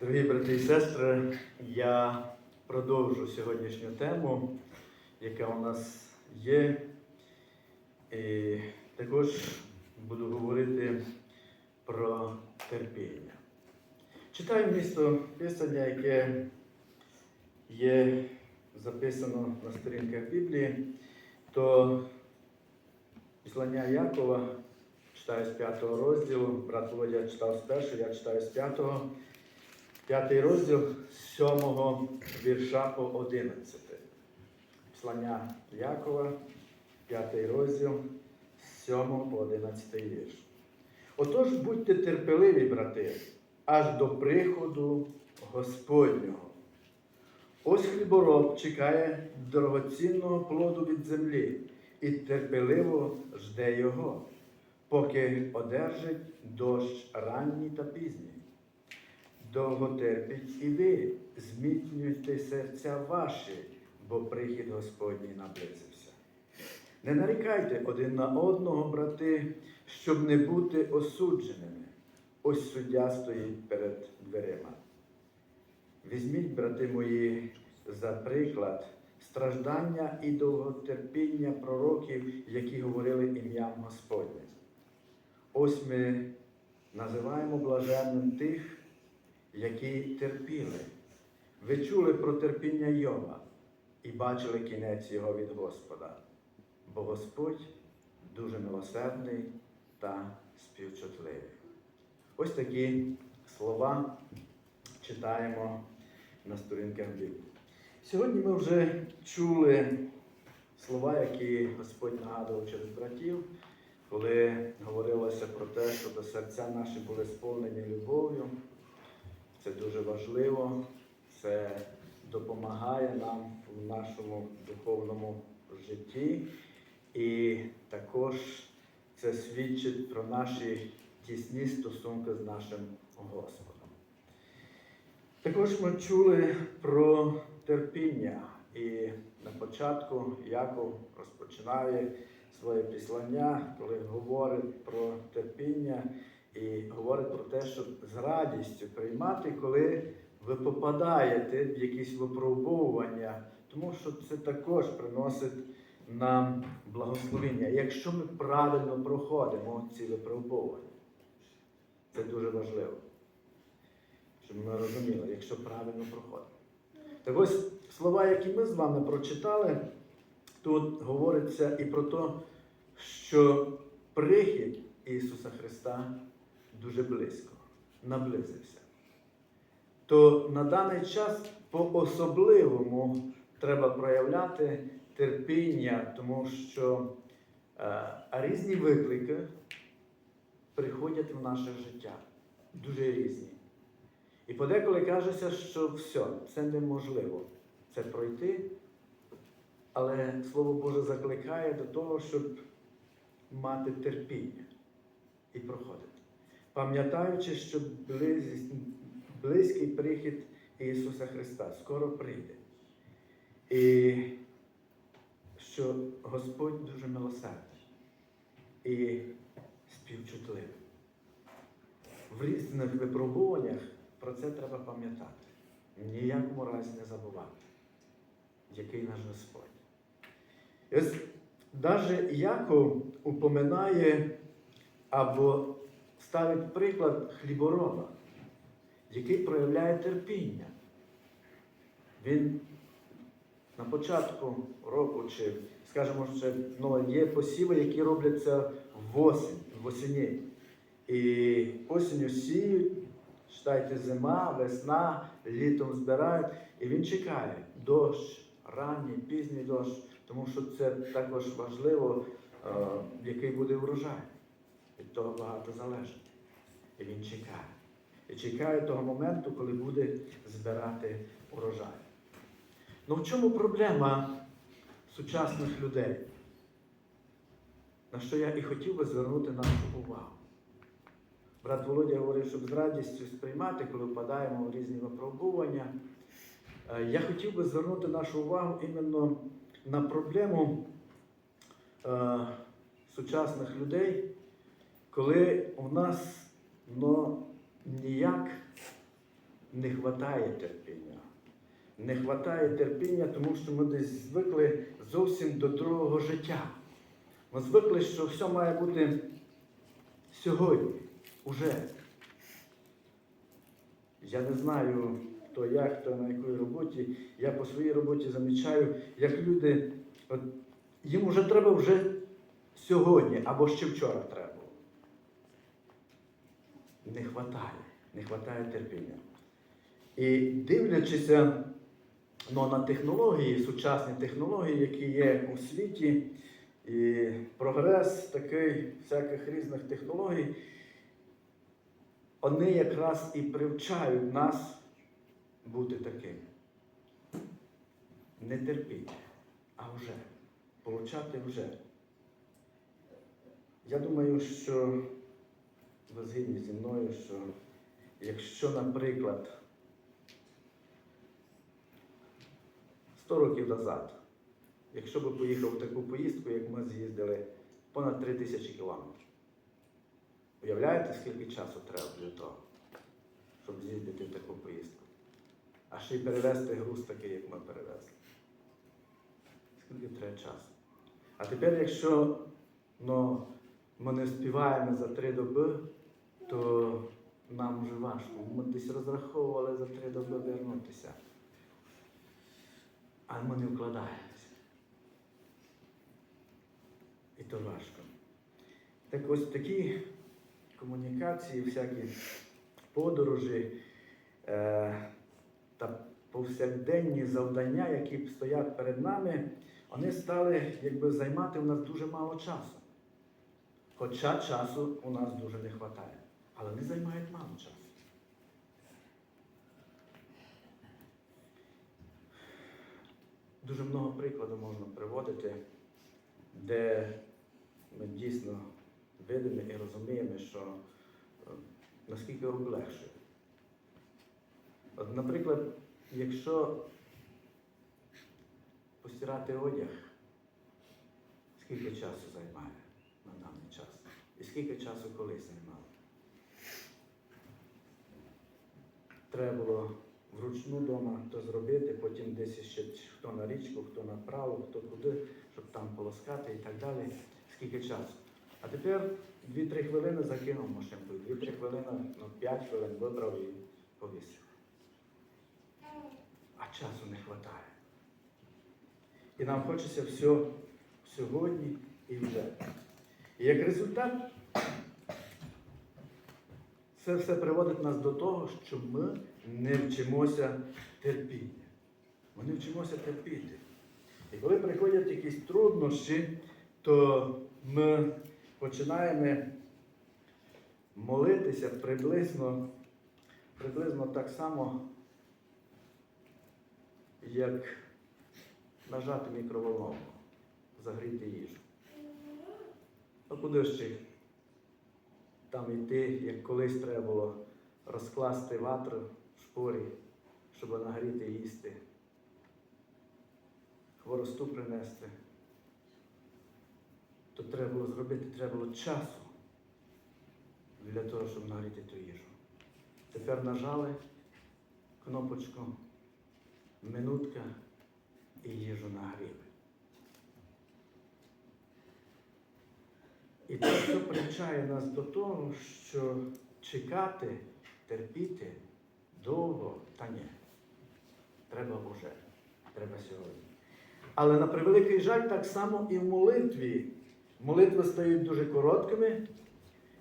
Дорогі брати і сестри, я продовжу сьогоднішню тему, яка у нас є. І також буду говорити про терпіння. Читаю місто Писання, яке є записано на сторінках Біблії, то післання Якова читаю з 5 розділу, брат Володя читав з першого, я читаю з 5. П'ятий розділ з 7 вірша по 11. Послання Якова, п'ятий розділ 7 по 11 вірш. Отож будьте терпеливі, брати, аж до приходу Господнього. Ось хлібороб чекає дорогоцінного плоду від землі і терпеливо жде його, поки одержить дощ ранній та пізній. Довго терпіть і ви, зміцнюйте серця ваші, бо прихід Господній наблизився. Не нарікайте один на одного, брати, щоб не бути осудженими. Ось суддя стоїть перед дверима. Візьміть, брати мої, за приклад страждання і довготерпіння пророків, які говорили ім'ям Господнім. Ось ми називаємо блаженним тих, які терпіли. Ви чули про терпіння Йова і бачили кінець його від Господа, бо Господь дуже милосердний та співчутливий. Ось такі слова читаємо на сторінках Біблії. Сьогодні ми вже чули слова, які Господь нагадував через братів, коли говорилося про те, щоб серця наші були сповнені любов'ю. Це дуже важливо, це допомагає нам в нашому духовному житті, і також це свідчить про наші тісні стосунки з нашим Господом. Також ми чули про терпіння, і на початку Яков розпочинає своє післання, коли говорить про терпіння. І говорить про те, що з радістю приймати, коли ви попадаєте в якісь випробовування, тому що це також приносить нам благословення, якщо ми правильно проходимо ці випробовування. Це дуже важливо, щоб ми розуміли, якщо правильно проходимо. Так ось слова, які ми з вами прочитали, тут говориться і про те, що прихід Ісуса Христа дуже близько, наблизився. То на даний час по-особливому треба проявляти терпіння, тому що е, різні виклики приходять в наше життя. Дуже різні. І подеколи кажеться, що все, це неможливо це пройти, але Слово Боже закликає до того, щоб мати терпіння і проходити пам'ятаючи, що близький прихід Ісуса Христа скоро прийде. І що Господь дуже милосердний і співчутливий. В різних випробуваннях про це треба пам'ятати. Ніякому разі не забувати, який наш Господь. Навіть Яков упоминає або ставить приклад хлібороба, який проявляє терпіння. Він на початку року, чи, скажімо, ще, ну, є посіви, які робляться восень, восені. І осінню сіють, читайте, зима, весна, літом збирають. І він чекає дощ, ранній, пізній дощ, тому що це також важливо, е, який буде врожай. Від того багато залежить. І він чекає. І чекає того моменту, коли буде збирати урожай. Ну в чому проблема сучасних людей? На що я і хотів би звернути нашу увагу. Брат Володя говорив, щоб з радістю сприймати, коли впадаємо в різні випробування. Е, Я хотів би звернути нашу увагу іменно на проблему е, сучасних людей, коли у нас ну, ніяк не вистачає терпіння. Не вистачає терпіння, тому що ми десь звикли зовсім до другого життя. Ми звикли, що все має бути сьогодні, уже. Я не знаю, хто як, хто на якій роботі. Я по своїй роботі замічаю, як люди, от, їм вже треба вже сьогодні або ще вчора треба. Не вистачає, не вистачає терпіння. І дивлячися ну, на технології, сучасні технології, які є у світі, і прогрес такий всяких різних технологій, вони якраз і привчають нас бути такими. Не терпіти, а вже. Получати вже. Я думаю, що ви згідні зі мною, що якщо, наприклад, 100 років назад, якщо би поїхав в таку поїздку, як ми з'їздили, понад 3 тисячі кілометрів. Уявляєте, скільки часу треба для того, щоб з'їздити в таку поїздку? А ще й перевезти груз такий, як ми перевезли. Скільки треба часу? А тепер, якщо ну, ми не співаємо за три доби, то нам вже важко. Ми десь розраховували за три доби вернутися. А ми не вкладаємося. І то важко. Так ось такі комунікації, всякі подорожі е, та повсякденні завдання, які стоять перед нами, вони стали якби займати у нас дуже мало часу. Хоча часу у нас дуже не вистачає. Але вони займають мало часу. Дуже много прикладів можна приводити, де ми дійсно видимо і розуміємо, що е, наскільки облегшує. От, наприклад, якщо постирати одяг, скільки часу займає на даний час? І скільки часу колись займало? Треба було вручну вдома то зробити, потім десь ще хто на річку, хто на праву, хто куди, щоб там полоскати і так далі. Скільки часу? А тепер 2-3 хвилини закинув машинку, 2-3 хвилини, ну 5 хвилин вибрав і повісив. А часу не вистачає. І нам хочеться все сьогодні і вже. І як результат, це все приводить нас до того, що ми не вчимося терпіння. Ми не вчимося терпіти. І коли приходять якісь труднощі, то ми починаємо молитися приблизно, приблизно так само, як нажати мікроволновку, загріти їжу. Ну куди ще там йти, як колись треба було розкласти ватру в шпорі, щоб нагріти їсти, хворосту принести. То треба було зробити, треба було часу для того, щоб нагріти ту їжу. Тепер нажали кнопочку, минутка і їжу нагріли. І це все привчає нас до того, що чекати, терпіти довго та ні. Треба вже, треба сьогодні. Але на превеликий жаль, так само і в молитві. Молитви стають дуже короткими,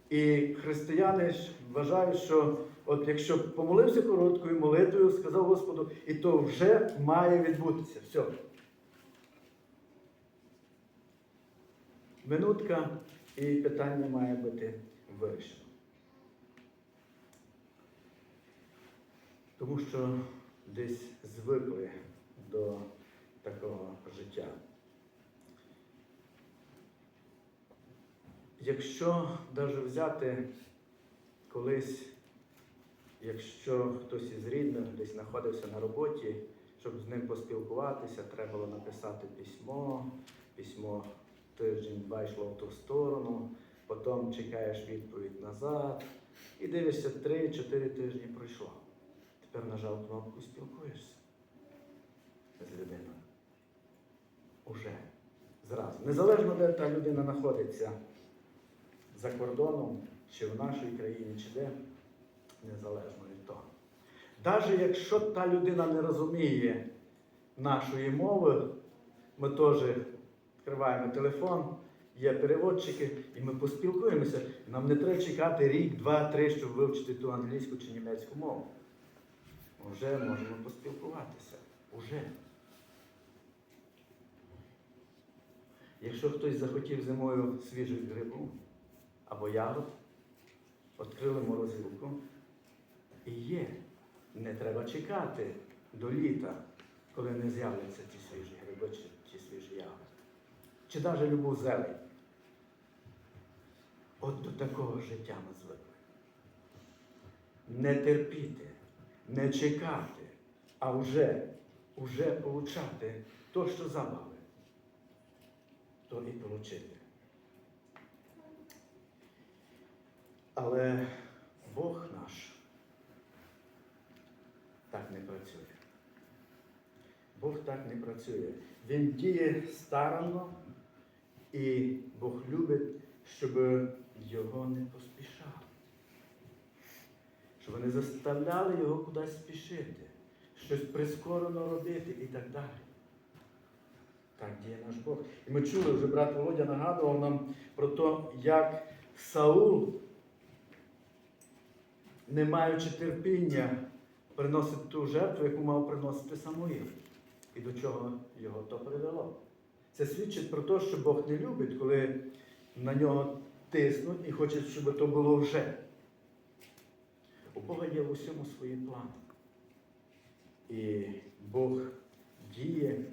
і християни ж вважають, що от якщо помолився короткою молитвою, сказав Господу, і то вже має відбутися. Все. Минутка і питання має бути вирішено. Тому що десь звикли до такого життя. Якщо навіть взяти колись, якщо хтось із рідних десь знаходився на роботі, щоб з ним поспілкуватися, треба було написати письмо, письмо тиждень-два йшло в ту сторону, потім чекаєш відповідь назад і дивишся 3-4 тижні пройшло. Тепер нажав кнопку і спілкуєшся з людиною. Уже. Зразу. Незалежно, де та людина знаходиться за кордоном, чи в нашій країні, чи де, незалежно від того. Навіть якщо та людина не розуміє нашої мови, ми теж відкриваємо телефон, є переводчики, і ми поспілкуємося. Нам не треба чекати рік, два, три, щоб вивчити ту англійську чи німецьку мову. Вже можемо поспілкуватися. Уже. Якщо хтось захотів зимою свіжих грибу або ягод, відкрили морозилку і є. Не треба чекати до літа, коли не з'являться ті свіжі гриби чи ті свіжі ягоди. Чи навіть любу зелень. От до такого життя ми звикли. Не терпіти, не чекати, а вже, вже получати то, що забали, то і получити. Але Бог наш так не працює. Бог так не працює. Він діє старанно, і Бог любить, щоб його не поспішав. Щоб не заставляли його кудись спішити, щось прискорено робити і так далі. Так діє наш Бог. І ми чули, вже брат Володя нагадував нам про те, як Саул, не маючи терпіння, приносить ту жертву, яку мав приносити Самуїл. І до чого його то привело. Це свідчить про те, що Бог не любить, коли на нього тиснуть і хоче, щоб то було вже. У Бога є в усьому свої плани. І Бог діє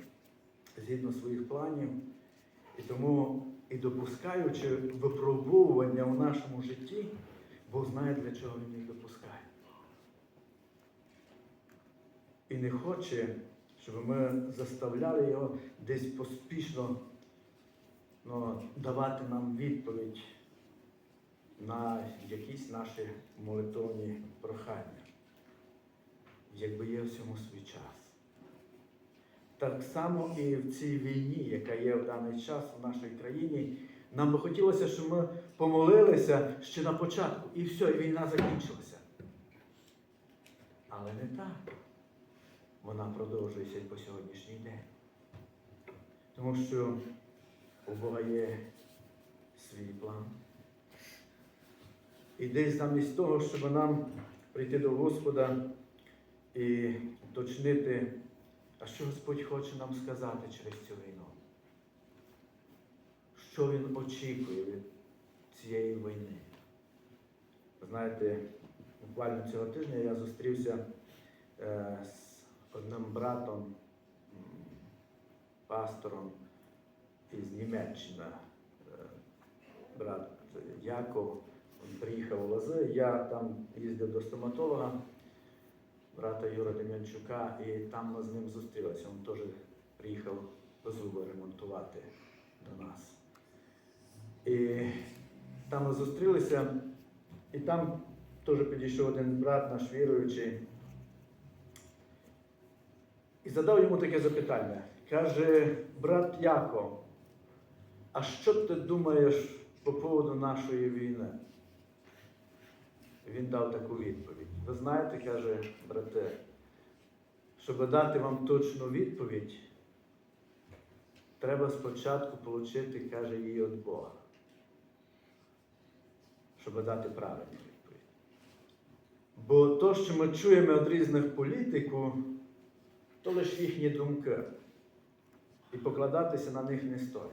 згідно своїх планів, і тому, і допускаючи випробовування у нашому житті, Бог знає, для чого він їх допускає. І не хоче, щоб ми заставляли його десь поспішно ну, давати нам відповідь на якісь наші молитовні прохання, якби є всьому свій час. Так само і в цій війні, яка є в даний час в нашій країні, нам би хотілося, щоб ми помолилися ще на початку, і все, і війна закінчилася. Але не так. Вона продовжується і по сьогоднішній день. Тому що у Бога є свій план. І десь замість того, щоб нам прийти до Господа і уточнити, а що Господь хоче нам сказати через цю війну. Що Він очікує від цієї війни. Знаєте, буквально цього тижня я зустрівся е, з одним братом, пастором із Німеччини. Е, Брат Яков він приїхав в Лози, я там їздив до стоматолога, брата Юра Дем'янчука, і там ми з ним зустрілися. Він теж приїхав зуби ремонтувати до нас. І там ми зустрілися, і там теж підійшов один брат, наш віруючий, і задав йому таке запитання. Каже, брат Яко, а що ти думаєш по поводу нашої війни? Він дав таку відповідь. Ви знаєте, каже, брате, щоб дати вам точну відповідь, треба спочатку отримати, каже, її від Бога. Щоб дати правильну відповідь. Бо то, що ми чуємо від різних політиків, то лише їхні думки. І покладатися на них не стоїть.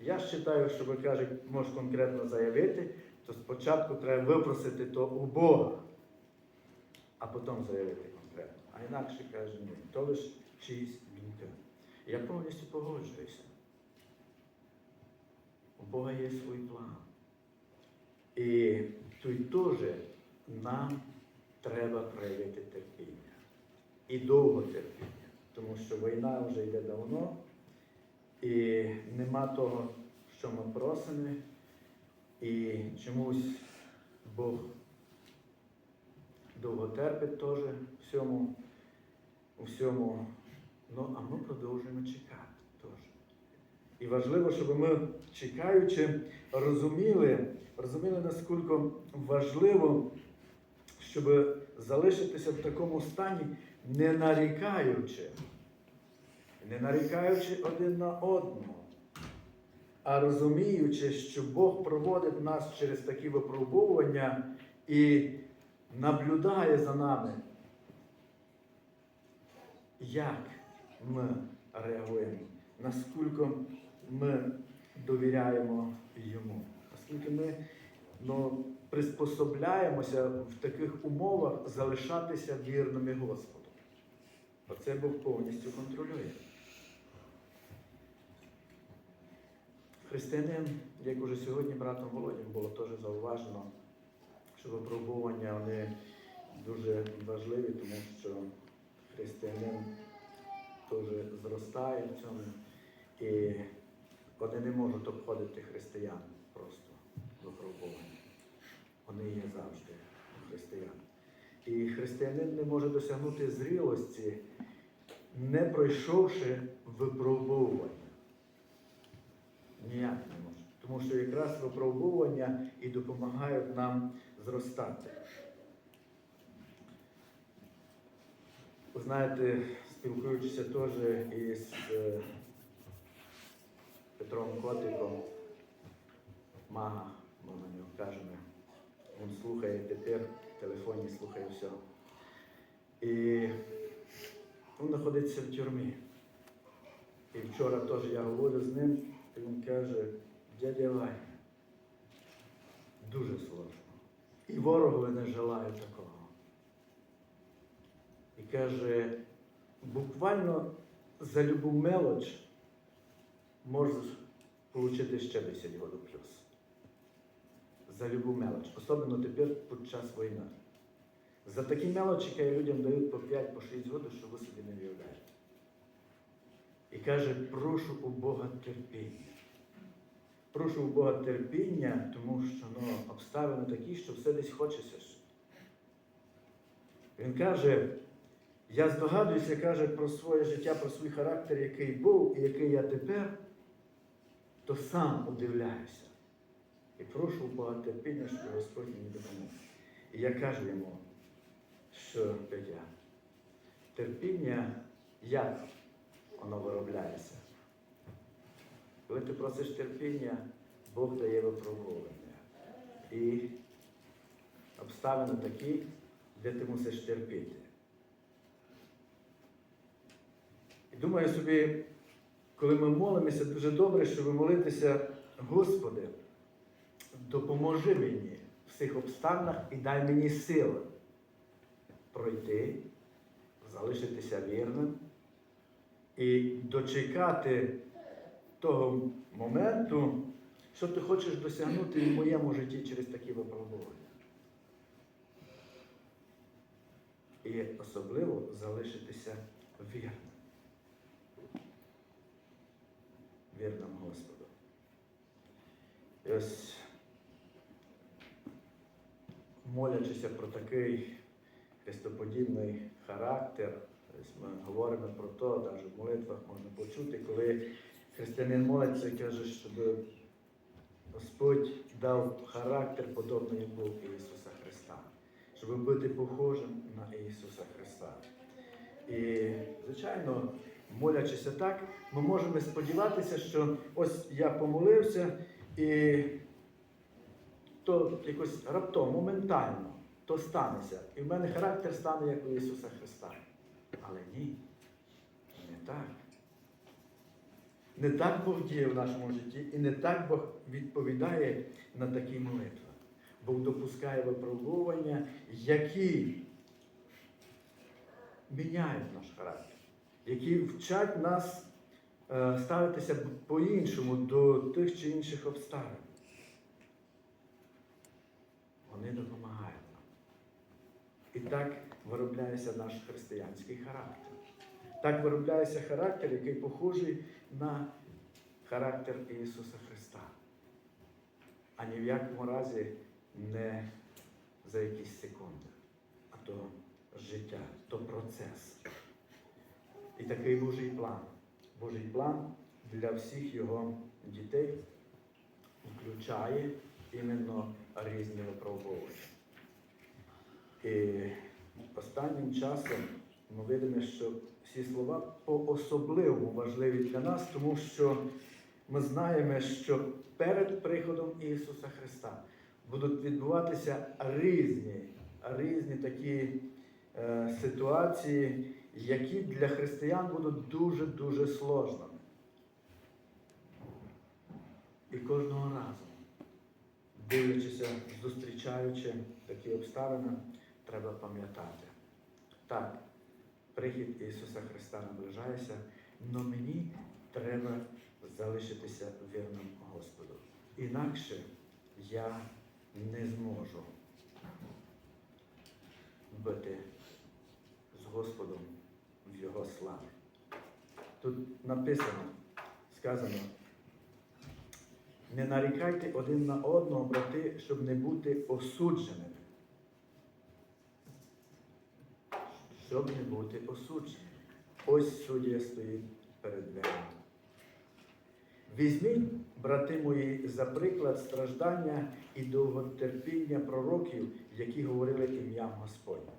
Я вважаю, що ви кажуть, можеш конкретно заявити, то спочатку треба випросити то у Бога, а потім заявити конкретно. А інакше каже, ні, то лише чиїсь думки. Я повністю погоджуюся. У Бога є свій план. І тут теж нам треба проявити терпіння. І довго терпіння. Тому що війна вже йде давно, і нема того, що ми просимо, і чомусь Бог довго терпить теж всьому, всьому. Ну, а ми продовжуємо чекати теж. І важливо, щоб ми, чекаючи, розуміли, розуміли, наскільки важливо, щоб залишитися в такому стані, не нарікаючи, не нарікаючи один на одного, а розуміючи, що Бог проводить нас через такі випробовування і наблюдає за нами, як ми реагуємо, наскільки ми довіряємо йому, наскільки ми ну, приспособляємося в таких умовах залишатися вірними Господу. Оце Бог повністю контролює. Християнин, як уже сьогодні братом Володім було теж зауважено, що випробування вони дуже важливі, тому що християнин теж зростає в цьому. І вони не можуть обходити християн просто випробування. Вони є завжди християн. І християнин не може досягнути зрілості, не пройшовши випробовування. Ніяк не може. Тому що якраз випробування і допомагають нам зростати. Ви знаєте, спілкуючися теж із е, Петром Котиком, мага, ми на нього кажемо, він слухає тепер, телефоні слухає все. І він знаходиться в тюрмі. І вчора теж я говорю з ним, і він каже, дядя Ваня, дуже сложно. І ворогові не желаю такого. І каже, буквально за любу мелоч можеш отримати ще 10 років плюс. За любу мелоч, особливо тепер під час війни. За такі мелочі, які людям дають по 5 по 6 років, що ви собі не уявляєте. І каже, прошу у Бога терпіння. Прошу у Бога терпіння, тому що ну, обставини такі, що все десь хочеться. Він каже, я здогадуюся, каже про своє життя, про свій характер, який був і який я тепер, то сам удивляюся. І прошу Бога терпіння, що Господь мені допомог. І я кажу йому, що Петя, терпіння як воно виробляється. Коли ти просиш терпіння, Бог дає випробування. І обставини такі, де ти мусиш терпіти. І думаю собі, коли ми молимося, дуже добре, щоб молитися, Господи, допоможи мені в цих обставинах і дай мені сили пройти, залишитися вірним і дочекати того моменту, що ти хочеш досягнути в моєму житті через такі випробування. І особливо залишитися вірним. Вірним Господу. І ось, молячися про такий христоподібний характер, ми говоримо про те, навіть в молитвах можна почути, коли християнин молиться і каже, щоб Господь дав характер подобний, був Ісуса Христа, щоб бути похожим на Ісуса Христа. І, звичайно, молячися так, ми можемо сподіватися, що ось я помолився, і то якось раптом, моментально, то станеться. І в мене характер стане, як у Ісуса Христа. Але ні, не так. Не так Бог діє в нашому житті, і не так Бог відповідає на такі молитви. Бог допускає випробування, які міняють наш характер, які вчать нас е, ставитися по-іншому до тих чи інших обставин. Вони допомагають нам. І так виробляється наш християнський характер. Так виробляється характер, який похожий на характер Ісуса Христа. А ні в якому разі не за якісь секунди, а то життя, то процес. І такий Божий план. Божий план для всіх його дітей включає іменно різні випробування. І останнім часом ми видимо, що всі слова по-особливому важливі для нас, тому що ми знаємо, що перед приходом Ісуса Христа будуть відбуватися різні, різні такі е, ситуації, які для християн будуть дуже-дуже сложними. І кожного разу, дивлячися, зустрічаючи такі обставини, треба пам'ятати. Так, прихід Ісуса Христа наближається, але мені треба залишитися вірним Господу. Інакше я не зможу бути з Господом в Його славі. Тут написано, сказано, не нарікайте один на одного, брати, щоб не бути осудженими. Щоб не бути осудженими. Ось суддя стоїть перед дверима. Візьміть, брати мої, за приклад страждання і довготерпіння пророків, які говорили ім'ям Господнім.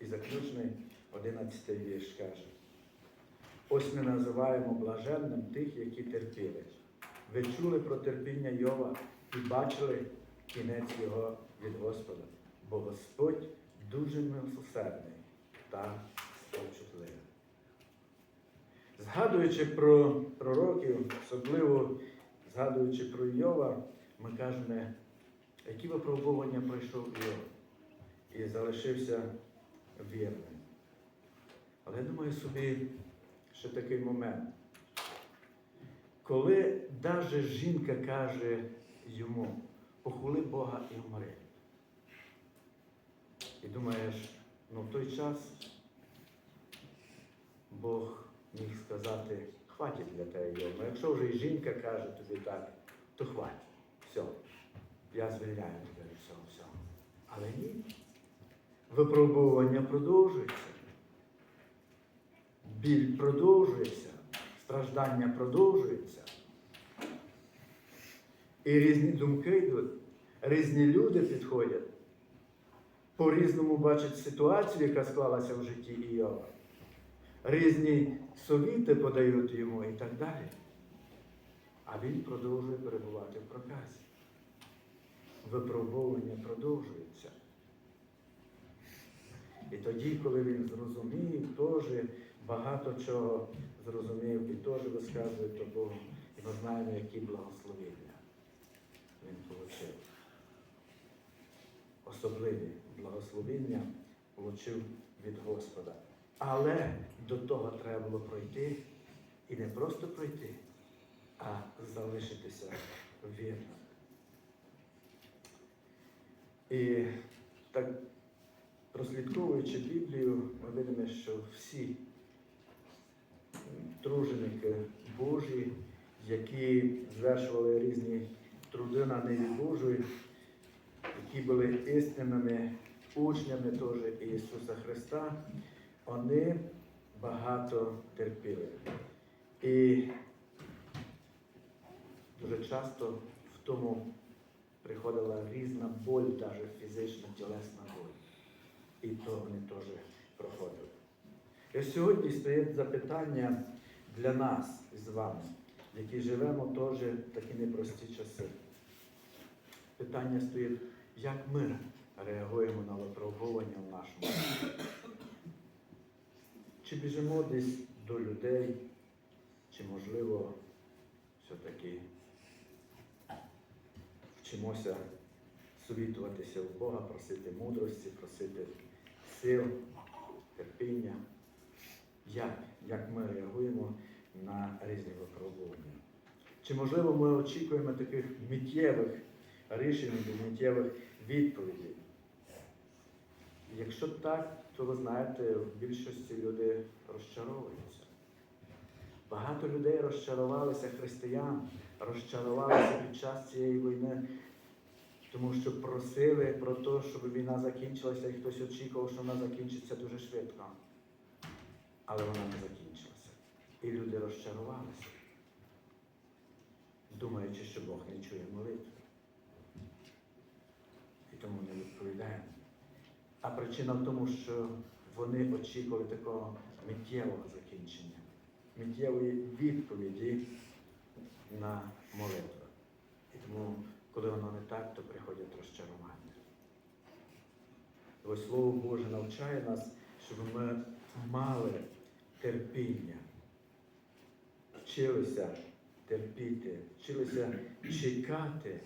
І заключний 11 вірш каже. Ось ми називаємо блаженним тих, які терпіли. Ви чули про терпіння Йова і бачили кінець його від Господа, бо Господь дуже милосердний та співчутливий. Згадуючи про пророків, особливо згадуючи про Йова, ми кажемо, які випробування пройшов Йов і залишився вірним. Але я думаю собі, що такий момент, коли навіть жінка каже йому, похвали Бога і вмри. І думаєш, ну в той час Бог міг сказати, хватить для тебе його. Ну, якщо вже і жінка каже тобі так, то хватить. Все. Я звільняю тебе від всього всього. Але ні. Випробування продовжується. Біль продовжується, страждання продовжується. І різні думки йдуть, різні люди підходять, по-різному бачать ситуацію, яка склалася в житті Іова. Різні совіти подають йому і так далі. А він продовжує перебувати в проказі. Випробовування продовжується. І тоді, коли він зрозумів, теж багато чого зрозумів і теж висказує то Богу. І ми знаємо, які благословення він отримав. Особливі благословення отримав від Господа. Але до того треба було пройти і не просто пройти, а залишитися вірним. І так, прослідковуючи Біблію, ми видимо, що всі труженики Божі, які звершували різні труди на ниві Божої, які були істинними учнями теж Ісуса Христа, вони багато терпіли. І дуже часто в тому приходила різна боль, навіть фізична, тілесна боль. І то вони теж проходили. І сьогодні стоїть запитання для нас з вами, які живемо теж в такі непрості часи. Питання стоїть, як ми реагуємо на випробування в нашому житті. Чи біжимо десь до людей, чи, можливо, все-таки вчимося совітуватися в Бога, просити мудрості, просити сил, терпіння. Як? Як ми реагуємо на різні випробування? Чи, можливо, ми очікуємо таких миттєвих рішень, до миттєвих відповідей? Якщо так, то ви знаєте, в більшості люди розчаровуються. Багато людей розчарувалися християн, розчарувалися під час цієї війни тому що просили про те, щоб війна закінчилася, і хтось очікував, що вона закінчиться дуже швидко. Але вона не закінчилася. І люди розчарувалися, думаючи, що Бог не чує молитви. Тому не відповідає. А причина в тому, що вони очікували такого миттєвого закінчення, миттєвої відповіді на молитву. І тому, коли воно не так, то приходять розчарування. Ось Слово Боже навчає нас, щоб ми мали терпіння, вчилися терпіти, вчилися чекати,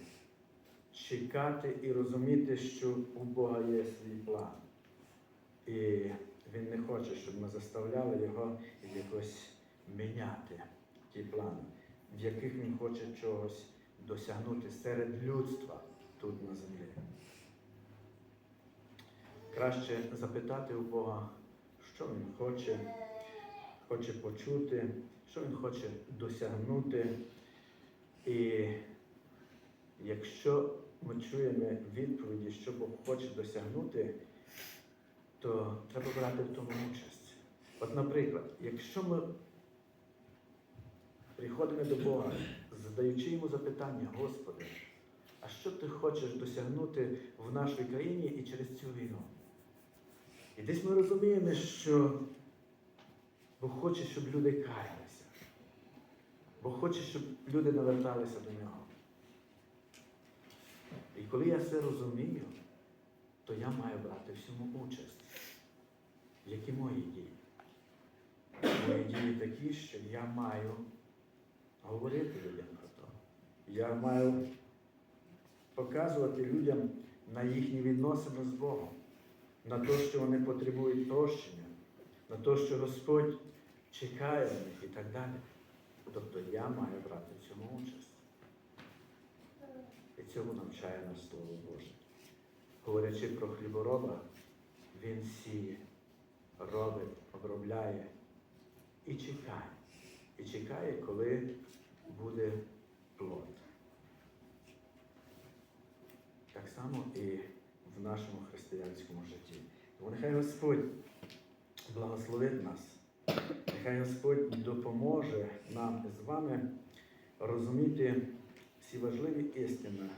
чекати і розуміти, що у Бога є свій план. І Він не хоче, щоб ми заставляли його якось міняти ті плани, в яких він хоче чогось досягнути серед людства тут на землі. Краще запитати у Бога, що він хоче, хоче почути, що він хоче досягнути. І якщо ми чуємо відповіді, що Бог хоче досягнути, то треба брати в тому участь. От, наприклад, якщо ми приходимо до Бога, задаючи йому запитання, Господи, а що ти хочеш досягнути в нашій країні і через цю війну? І десь ми розуміємо, що Бог хоче, щоб люди каялися. Бог хоче, щоб люди наверталися до нього. І коли я це розумію, то я маю брати в цьому участь. Які мої дії? Мої дії такі, що я маю говорити людям про то. Я маю показувати людям на їхні відносини з Богом, на те, що вони потребують прощення, на те, що Господь чекає на них і так далі. Тобто я маю брати в цьому участь. Цьому навчає нас Слово Боже. Говорячи про хлібороба, він сіє, робить, обробляє і чекає. І чекає, коли буде плод. Так само і в нашому християнському житті. Тому нехай Господь благословить нас. Нехай Господь допоможе нам з вами розуміти всі важливі істини,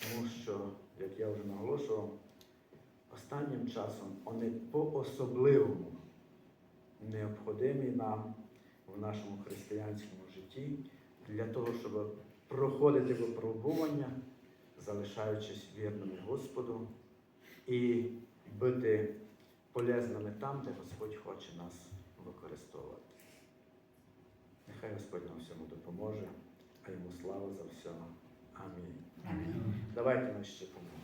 тому що, як я вже наголошував, останнім часом вони по-особливому необхідні нам в нашому християнському житті для того, щоб проходити випробування, залишаючись вірними Господу і бути полезними там, де Господь хоче нас використовувати. Нехай Господь нам всьому допоможе, а йому слава за все. Амінь. Амінь. Давайте ми ще помолимося.